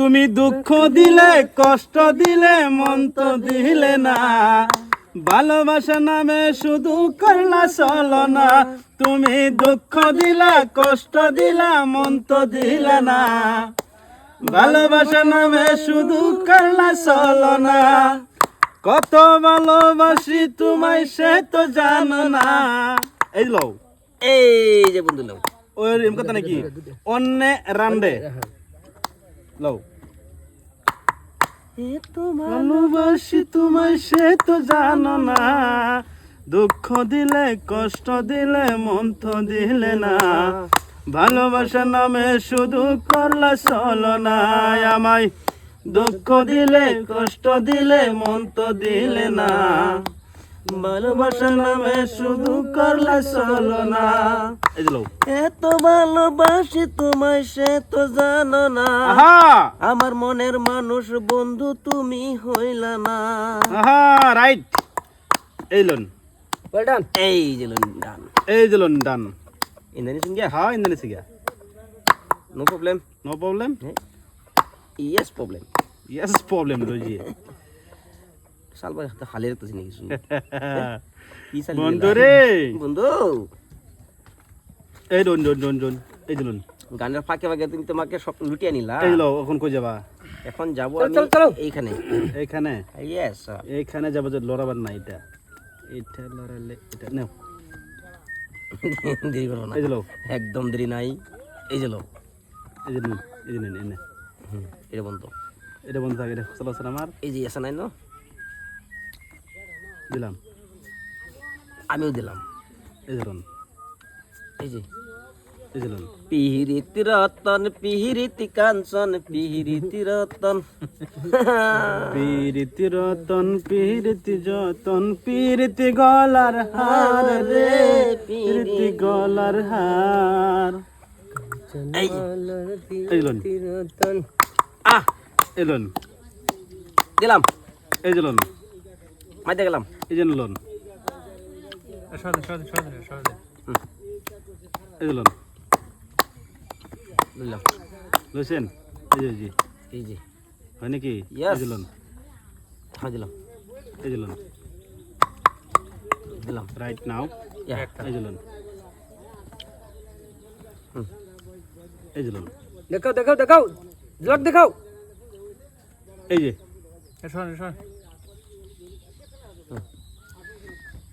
তুমি দুঃখ দিলে কষ্ট দিলে মন তো দিলে না। ভালোবাসা নামে শুধু করলা চলো না। তুমি দুঃখ দিলা কষ্ট দিলা মন তো দিলে না। ভালোবাসা নামে শুধু করলা চলো না। কত ভালোবাসি তোমায় সে তো জানো না। এই লো এই যে বন্ধু লোক ওই কথা নাকি? অন্যে রান্ডে লও। ভালোবাসি তোমায়, সে তো জানো না। দুঃখ দিলে, কষ্ট দিলে, মন তো দিলে না। ভালোবাসা নামে শুধু করলা চলো না। আমায় দুঃখ দিলে, কষ্ট দিলে, মন তো দিলে না। ভালোবাসা নামে শুধু করলা চলো না। এত ভালোবাসি তোমায় সে তো জানো না। আমার মনের মানুষ বন্ধু তুমি হইলা না। রাইট। এই লোন। এই যে লোন ডান। এই যে লোন ডান। ইন্দানি শুন হ্যাঁ ইন্দানি সিগা no problem no problem yes problem yes problem লজি সালবা তো হালে রাখতেছি নাকি শুন বন্ধু রে। বন্ধু। এই লোন লোন লোন লোন এই যে গানের ফাঁকে ফাঁকে তুমি তোমাকে সব লুটিয়ে নিলা। এই লো এখন কই যাবা? এখন যাব আমি এইখানে। এইখানে? ইয়েস এইখানে যাব যে লড়াবার না এটা। এটা লড়াইলে এটা নেও। দেরি করো না। এই লো। একদম দেরি নাই। এই যে লো। এই যে এই যে নিন এটা বন্ধ। এটা বন্ধ থাকে এটা চলো আমার এই যে আছে নাই না? দিলাম। আমিও দিলাম। এই লোন এই যে। এই লোন পিহিরিতি রতন পিহিরিতি কাঞ্চন পিহিরিতি রতন। পীরিতি রতন পীরিতি যতন পীরিতি গলার হার রে পীরিতি গলার হার। এই। আহ দিলাম। এই যে মাইতে গেলাম। এই যে লোন। এই যে লোন। দিলাম লইছেন? এই যে জি এই যে। হয় নাকি. এই যে লোন। হ্যাঁ দিলাম। এই যে লোন। দিলাম। Right now. এই যে লোন। এই যে লোন। দেখাও দেখাও দেখাও। জলক দেখাও। এই যে। এবড়া এবড়া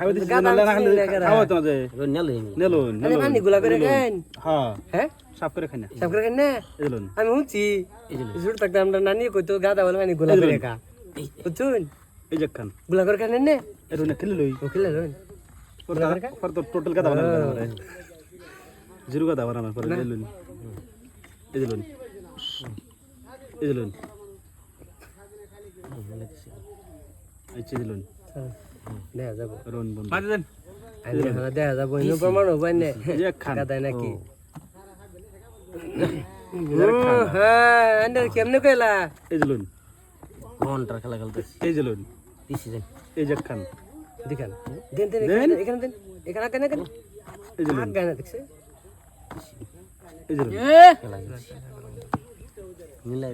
এটা এনা আরে দিছি না ও এবড়া ইল্লে কতনে ওবো আমি গাদা চিনি না গাছুন না। এই যে লোন আইলে নাম গাদা আ ইসা বাতে গান মারো এতেন কা হুনতাছি আমি গাদা খাইতে দিছি গাদা না? না চিনি না গাদা। খাওয়া তো যে নেলো নেলো আরে নেলো পানি গুলা করে খান হ্যাঁ হ্যাঁ সাফ করে খাই না সব করে খান না এই যে। লোন আমি হুনছি জুড় থাকতে আমরা নানি কইতো গাদা বলে পানি গুলা করে খা বুঝছুন এই যে খানগুলা করে খান না এই রুনে খেলে লই ও খেলে রন পর তো টোটাল কথা বানাবো না। জিরো কথা বানাবো পরে এই লোন এই যে লোন এই যে লোন এই যে লোন দেখা যাব। রন বন্ধ। আমি এখন দেখা যাব ইনো প্রমাণ হবাই না? এই খান। গাদায় নাকি। হ্যাঁ আন্ডার কেমনে কইলা এই যে ঘণ্টার খেলা খেলতেছি এই যে লোন। দেন এই যে খান। দেখান দেন দেন এখানে দেন। এখানে দেন এখানে। এই যে আগ গানা দেখছে। এই যে লোন। মিলাই